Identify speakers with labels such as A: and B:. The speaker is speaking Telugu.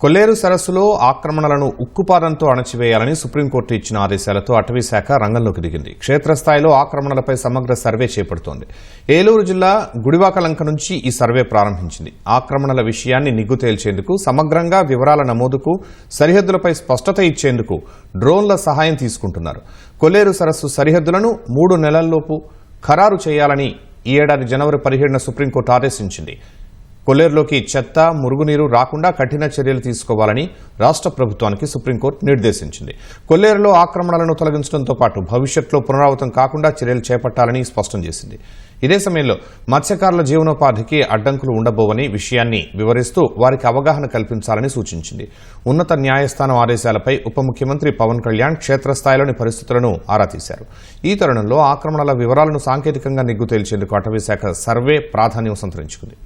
A: కొల్లేరు సరస్సులో ఆక్రమణలను ఉక్కుపాదంతో అణచివేయాలని సుప్రీంకోర్టు ఇచ్చిన ఆదేశాలతో అటవీశాఖ రంగంలోకి దిగింది. క్షేత్రస్థాయిలో ఆక్రమణలపై సమగ్ర సర్వే చేపడుతోంది. ఏలూరు జిల్లా గుడివాక లంక నుంచి ఈ సర్వే ప్రారంభించింది. ఆక్రమణల విషయాన్ని నిగ్గు తేల్చేందుకు సమగ్రంగా వివరాల నమోదుకు సరిహద్దులపై స్పష్టత ఇచ్చేందుకు డ్రోన్ల సహాయం తీసుకుంటున్నారు. కొల్లేరు సరస్సు సరిహద్దులను మూడు నెలల్లోపు ఖరారు చేయాలని ఈ ఏడాది జనవరి పదిహేడున సుప్రీంకోర్టు ఆదేశించింది. కొల్లేరులోకి చెత్త మురుగునీరు రాకుండా కఠిన చర్యలు తీసుకోవాలని రాష్ట్ర ప్రభుత్వానికి సుప్రీంకోర్టు నిర్దేశించింది. కొల్లేరులో ఆక్రమణలను తొలగించడంతో పాటు భవిష్యత్తులో పునరావృతం కాకుండా చర్యలు చేపట్టాలని స్పష్టం చేసింది. ఇదే సమయంలో మత్స్యకారుల జీవనోపాధికి అడ్డంకులు ఉండబోవని విషయాన్ని వివరిస్తూ వారికి అవగాహన కల్పించాలని సూచించింది. ఉన్నత న్యాయస్థానం ఆదేశాలపై ఉప ముఖ్యమంత్రి పవన్ కళ్యాణ్ క్షేత్రస్థాయిలోని పరిస్థితులను ఆరా తీశారు. ఈ తరుణంలో ఆక్రమణల వివరాలను సాంకేతికంగా నిగ్గు తేల్చేందుకు అటవీశాఖ సర్వే ప్రాధాన్యం సంతరించుకుంది.